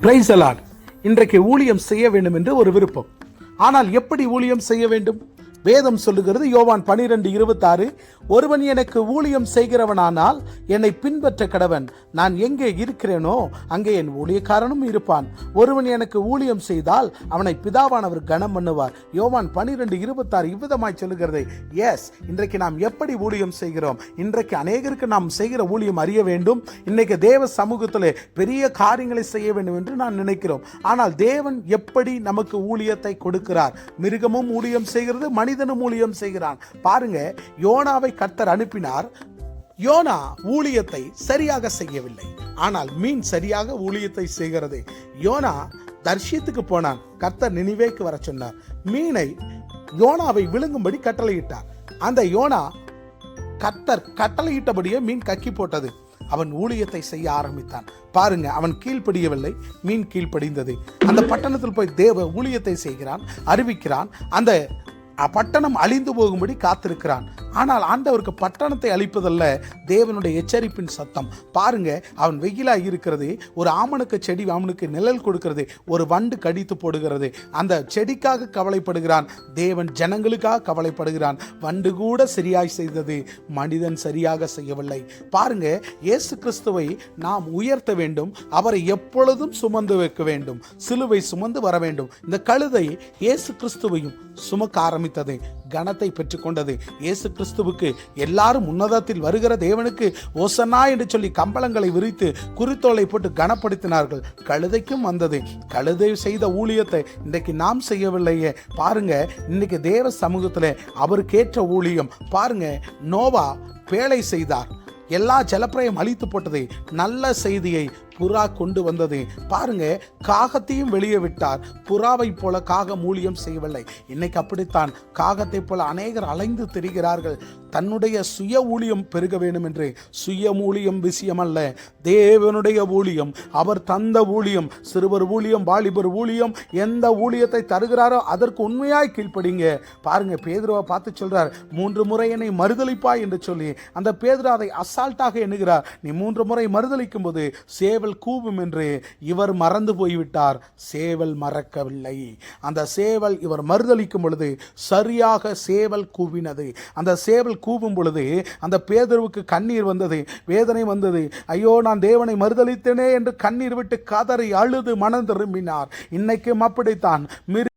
Price allot இன்றைக்கு ஊழியம் செய்ய வேண்டும் என்று ஒரு விருப்பம். ஆனால் எப்படி ஊழியம் செய்ய வேண்டும்? வேதம் சொல்லுகிறது யோவான் பனிரெண்டு இருபத்தாறு ஒருவன் எனக்கு ஊழியம் செய்கிறவனானால் என்னை பின்பற்ற கடவன். நான் எங்கே இருக்கிறேனோ அங்கே என் ஊழியக்காரனும் இருப்பான். ஒருவன் எனக்கு ஊழியம் செய்தால் அவனை பிதாவானவர் கனம் பண்ணுவார். யோவான் பனிரெண்டு இருபத்தாறு இவ்விதமாய் சொல்லுகிறது எஸ் இன்றைக்கு நாம் எப்படி ஊழியம் செய்கிறோம்? இன்றைக்கு அநேகருக்கு நாம் செய்கிற ஊழியம் அறிய வேண்டும். இன்னைக்கு தேவ சமூகத்தில் பெரிய காரியங்களை செய்ய வேண்டும் என்று நான் நினைக்கிறோம். ஆனால் தேவன் எப்படி நமக்கு ஊழியத்தை கொடுக்கிறார்? மிருகமும் ஊழியம் செய்கிறது மனித மனிதனும் ஊழியம் செய்கிறான். பாருங்க யோனாவை கர்த்தர் அனுப்பினார். யோனா ஊழியத்தை சரியாக செய்யவில்லை. ஆனால் மீன் சரியாக ஊழியத்தை செய்கிறது. யோனா தர்ஷியத்துக்கு போனான். கர்த்தர் நினைவேக்கு வர சொன்னார். மீனை யோனாவை விழுங்கும்படி கட்டளையிட்டார். அந்த யோனா கர்த்தர் கட்டளையிட்டபடியே மீன் கக்கி போட்டது. அவன் ஊழியத்தை செய்ய ஆரம்பித்தான். பாருங்க அவன் கீழ்ப்படியவில்லை மீன் கீழ்ப்படிந்தது. அந்த பட்டணத்தில் போய் தேவ ஊழியத்தை செய்கிறான் அறிவிக்கிறான். அந்த பட்டணம் அழிந்து போகும்படி காத்திருக்கிறான். ஆனால் ஆண்டவருக்கு பட்டணத்தை அழிப்பதல்ல தேவனுடைய எச்சரிப்பின் சத்தம். பாருங்க அவன் வெயிலாக இருக்கிறது ஒரு ஆமணுக்கு செடி அவனுக்கு நிழல் கொடுக்கிறது ஒரு வண்டு கடித்து போடுகிறது. அந்த செடிக்காக கவலைப்படுகிறான் தேவன் ஜனங்களுக்காக கவலைப்படுகிறான். வண்டு கூட சரியாய் செய்தது மனிதன் சரியாக செய்யவில்லை. பாருங்க இயேசு கிறிஸ்துவை நாம் உயர்த்த வேண்டும் அவரை எப்பொழுதும் சுமந்து வைக்க வேண்டும் சிலுவை சுமந்து வர வேண்டும். இந்த கழுதை இயேசு கிறிஸ்துவையும் சுமக்க ஆரம்பித்தது கனத்தை பெற்றுக்கொண்டது. இயேசு கிறிஸ்துவுக்கு எல்லாரும் உன்னதத்தில் வருகிற தேவனுக்கு ஓசனா என்று சொல்லி கம்பளங்களை விரித்து குறித்தோலை போட்டு கனப்படுத்தினார்கள். கழுதைக்கும் வந்தது. கழுதை செய்த ஊழியத்தை இன்றைக்கு நாம் செய்யவில்லையே. பாருங்க இன்னைக்கு தேவ சமூகத்தில் அவருக்கேற்ற ஊழியம். பாருங்க நோவா பேழை செய்தார். எல்லா ஜலப்பிரயம் அழித்து போட்டது. நல்ல செய்தியை புறா கொண்டு வந்தது. பாருங்க காகத்தையும் வெளியே விட்டார். புறாவை போல காகம் ஊழியம் செய்யவில்லை. இன்னைக்கு அப்படித்தான். காகத்தை போல அநேகர் அலைந்து திரிகிறார்கள். தன்னுடைய சுய ஊழியம் பெருக வேண்டும் என்று சுய ஊழியம் விஷயம் அல்ல தேவனுடைய ஊழியம் அவர் தந்த ஊழியம் சிறுவர் ஊழியம் வாலிபர் ஊழியம் எந்த ஊழியத்தை தருகிறாரோ அதற்கு உண்மையாய் கீழ்ப்படிங்க. பாருங்க பேதுருவை பார்த்து சொல்றார் மூன்று முறை என்னை மறுதளிப்பாய் என்று சொல்லி. அந்த பேதுரு அதை அசால்ட்டாக எண்ணுகிறார். நீ மூன்று முறை மறுதளிக்கும் போது சேவல் கூவும் என்று இவர் மறந்து போய்விட்டார். சேவல் மறக்கவில்லை. அந்த சேவல் இவர் மறுதளிக்கும் பொழுது சரியாக சேவல் கூவினது. அந்த சேவல் கூவும் பொழுது அந்த பேதர்வுக்கு கண்ணீர் வந்தது. வேதனை வந்தது. ஐயோ நான் தேவனை மறுதளித்தேனே என்று கண்ணீர் விட்டு கதறி அழுது மனம் திரும்பினார். இன்னைக்கும் அப்படித்தான். மிரு